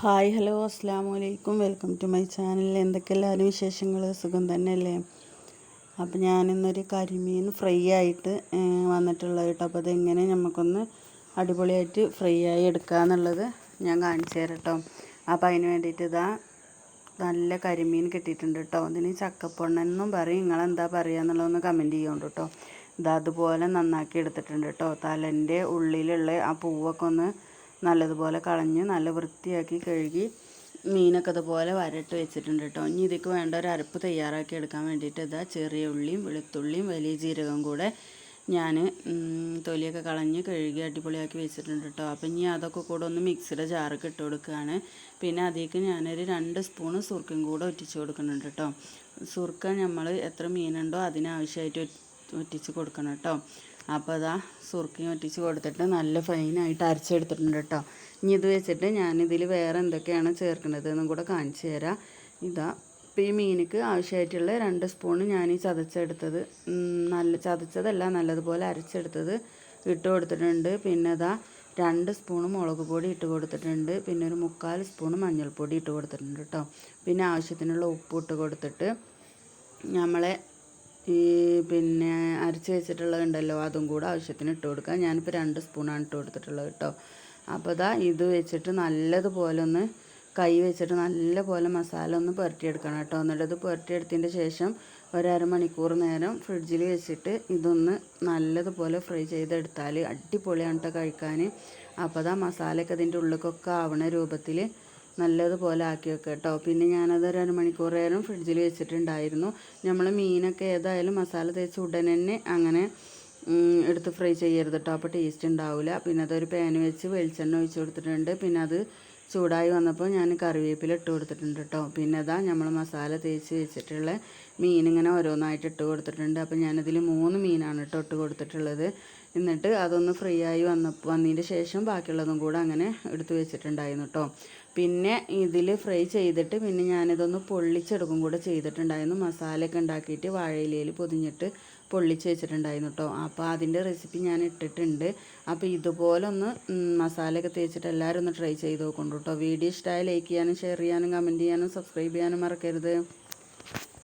Hi hello അസ്സാം വലൈക്കും welcome to my channel. എന്തൊക്കെ എല്ലാവരും വിശേഷങ്ങൾ സുഖം തന്നെയല്ലേ? അപ്പോൾ ഞാനിന്നൊരു കരിമീൻ ഫ്രൈ ആയിട്ട് വന്നിട്ടുള്ളത് കേട്ടോ. അപ്പോൾ അതെങ്ങനെ നമുക്കൊന്ന് അടിപൊളിയായിട്ട് ഫ്രൈ ആയി എടുക്കുക എന്നുള്ളത് ഞാൻ കാണിച്ചു തരാം കേട്ടോ. അപ്പോൾ അതിന് വേണ്ടിയിട്ട് ഇതാ നല്ല കരിമീൻ കിട്ടിയിട്ടുണ്ട് കേട്ടോ. അതിന് ചക്കപ്പൊണ്ണെന്നും പറയും. നിങ്ങളെന്താ പറയുക എന്നുള്ളതൊന്ന് കമന്റ് ചെയ്യുന്നുണ്ട് കേട്ടോ. ഇതാ അതുപോലെ നന്നാക്കി എടുത്തിട്ടുണ്ട് കേട്ടോ. തലന്റെ ഉള്ളിലുള്ള ആ പൂവൊക്കെ ഒന്ന് നല്ലതുപോലെ കളഞ്ഞ് നല്ല വൃത്തിയാക്കി കഴുകി മീനൊക്കെ അതുപോലെ വരട്ട് വെച്ചിട്ടുണ്ട് കേട്ടോ. ഇനി ഇതിക്ക് വേണ്ട ഒരു അരപ്പ് തയ്യാറാക്കി എടുക്കാൻ വേണ്ടിയിട്ട് ഇതാ ചെറിയ ഉള്ളിയും വെളുത്തുള്ളിയും വലിയ ജീരകം കൂടെ ഞാൻ തൊലിയൊക്കെ കളഞ്ഞ് കഴുകി അടിപൊളിയാക്കി വെച്ചിട്ടുണ്ട് കേട്ടോ. അപ്പം ഇനി അതൊക്കെ കൂടെ ഒന്ന് മിക്സിയുടെ ജാറൊക്കെ ഇട്ട് കൊടുക്കുകയാണ്. പിന്നെ അതിലേക്ക് ഞാനൊരു രണ്ട് സ്പൂണ് സുർക്കും കൂടെ ഒറ്റിച്ച് കൊടുക്കുന്നുണ്ട് കേട്ടോ. സുർക്ക നമ്മൾ എത്ര മീനുണ്ടോ അതിനാവശ്യമായിട്ട് ഒറ്റിച്ച് കൊടുക്കണം കേട്ടോ. അപ്പോൾ അതാ സുറുക്കി ഒറ്റിച്ച് കൊടുത്തിട്ട് നല്ല ഫൈനായിട്ട് അരച്ചെടുത്തിട്ടുണ്ട് കേട്ടോ. ഇനി ഇത് വെച്ചിട്ട് ഞാനിതിൽ വേറെ എന്തൊക്കെയാണ് ചേർക്കുന്നത് എന്നും കൂടെ കാണിച്ചു തരാം. ഇതാ ഇപ്പോൾ ഈ മീനിക്ക് ആവശ്യമായിട്ടുള്ള രണ്ട് സ്പൂൺ ഞാൻ ഈ ചതച്ചെടുത്തത് നല്ല ചതച്ചതല്ല നല്ലതുപോലെ അരച്ചെടുത്തത് ഇട്ട് കൊടുത്തിട്ടുണ്ട്. പിന്നെ അതാ രണ്ട് സ്പൂണ് മുളക് പൊടി ഇട്ട് കൊടുത്തിട്ടുണ്ട്. പിന്നെ ഒരു മുക്കാൽ സ്പൂണ് മഞ്ഞൾപ്പൊടി ഇട്ട് കൊടുത്തിട്ടുണ്ട് കേട്ടോ. പിന്നെ ആവശ്യത്തിനുള്ള ഉപ്പ് ഇട്ട് കൊടുത്തിട്ട് നമ്മളെ ഈ പിന്നെ അരച്ച് വെച്ചിട്ടുള്ളതുണ്ടല്ലോ അതും കൂടെ ആവശ്യത്തിന് ഇട്ട് കൊടുക്കുക ഞാനിപ്പോൾ രണ്ട് സ്പൂണാണ് ഇട്ട് കൊടുത്തിട്ടുള്ളത് കേട്ടോ. അപ്പോൾ ഇതാ ഇത് വെച്ചിട്ട് നല്ലതുപോലെ ഒന്ന് കൈ വെച്ചിട്ട് നല്ലപോലെ മസാല ഒന്ന് പുരട്ടിയെടുക്കണം കേട്ടോ. എന്നിട്ട് ഇത് പുരട്ടിയെടുത്തതിന്റെ ശേഷം ഒരമണിക്കൂർ നേരം ഫ്രിഡ്ജിൽ വെച്ചിട്ട് ഇതൊന്ന് നല്ലതുപോലെ ഫ്രൈ ചെയ്തെടുത്താൽ അടിപൊളിയാണ് കേട്ടോ കഴിക്കാൻ അപ്പോൾ അതാ മസാലയൊക്കെ ഇതിന്റെ ഉള്ളിലേക്കൊക്കെ ആവണ രൂപത്തിൽ നല്ലതുപോലെ ആക്കി വെക്കുക കേട്ടോ. പിന്നെ ഞാനത് ഒരു അരമണിക്കൂർ നേരം ഫ്രിഡ്ജിൽ വെച്ചിട്ടുണ്ടായിരുന്നു. നമ്മൾ മീനൊക്കെ ഏതായാലും മസാല തേച്ച് ഉടനെ തന്നെ അങ്ങനെ എടുത്ത് ഫ്രൈ ചെയ്യരുത് കേട്ടോ. അപ്പോൾ ടേസ്റ്റ് ഉണ്ടാവില്ല പിന്നെ അതൊരു പാൻ വെച്ച് വെളിച്ചെണ്ണ ഒഴിച്ച് കൊടുത്തിട്ടുണ്ട്. പിന്നെ അത് ചൂടായി വന്നപ്പോൾ ഞാൻ കറിവേപ്പില ഇട്ട് കൊടുത്തിട്ടുണ്ട് കേട്ടോ. പിന്നെ അതാ നമ്മൾ മസാല തേച്ച് വെച്ചിട്ടുള്ള മീൻ ഇങ്ങനെ ഓരോന്നായിട്ട് ഇട്ട് കൊടുത്തിട്ടുണ്ട്. അപ്പോൾ ഞാനതിൽ മൂന്ന് മീനാണ് കേട്ടോ ഇട്ട് കൊടുത്തിട്ടുള്ളത്. എന്നിട്ട് അതൊന്ന് ഫ്രീ ആയി വന്ന വന്നതിന്റെ ശേഷം ബാക്കിയുള്ളതും കൂടെ അങ്ങനെ എടുത്ത് വെച്ചിട്ടുണ്ടായിരുന്നു കേട്ടോ. പിന്നെ ഇതിൽ ഫ്രൈ ചെയ്തിട്ട് പിന്നെ ഞാനിതൊന്ന് പൊള്ളിച്ചെടുക്കും കൂടെ ചെയ്തിട്ടുണ്ടായിരുന്നു. മസാലയൊക്കെ ഉണ്ടാക്കിയിട്ട് വാഴയിലയിൽ പൊതിഞ്ഞിട്ട് പൊള്ളിച്ച് വെച്ചിട്ടുണ്ടായിരുന്നു കേട്ടോ അപ്പോൾ അതിന്റെ റെസിപ്പി ഞാൻ ഇട്ടിട്ടുണ്ട്. അപ്പോൾ ഇതുപോലെ ഒന്ന് മസാലയൊക്കെ തേച്ചിട്ട് എല്ലാവരും ഒന്ന് ട്രൈ ചെയ്ത് നോക്കുന്നുണ്ട് കേട്ടോ വീഡിയോ ഇഷ്ടമായ ലൈക്ക് ചെയ്യാനും ഷെയർ ചെയ്യാനും കമന്റ് ചെയ്യാനും സബ്സ്ക്രൈബ് ചെയ്യാനും മറക്കരുത്.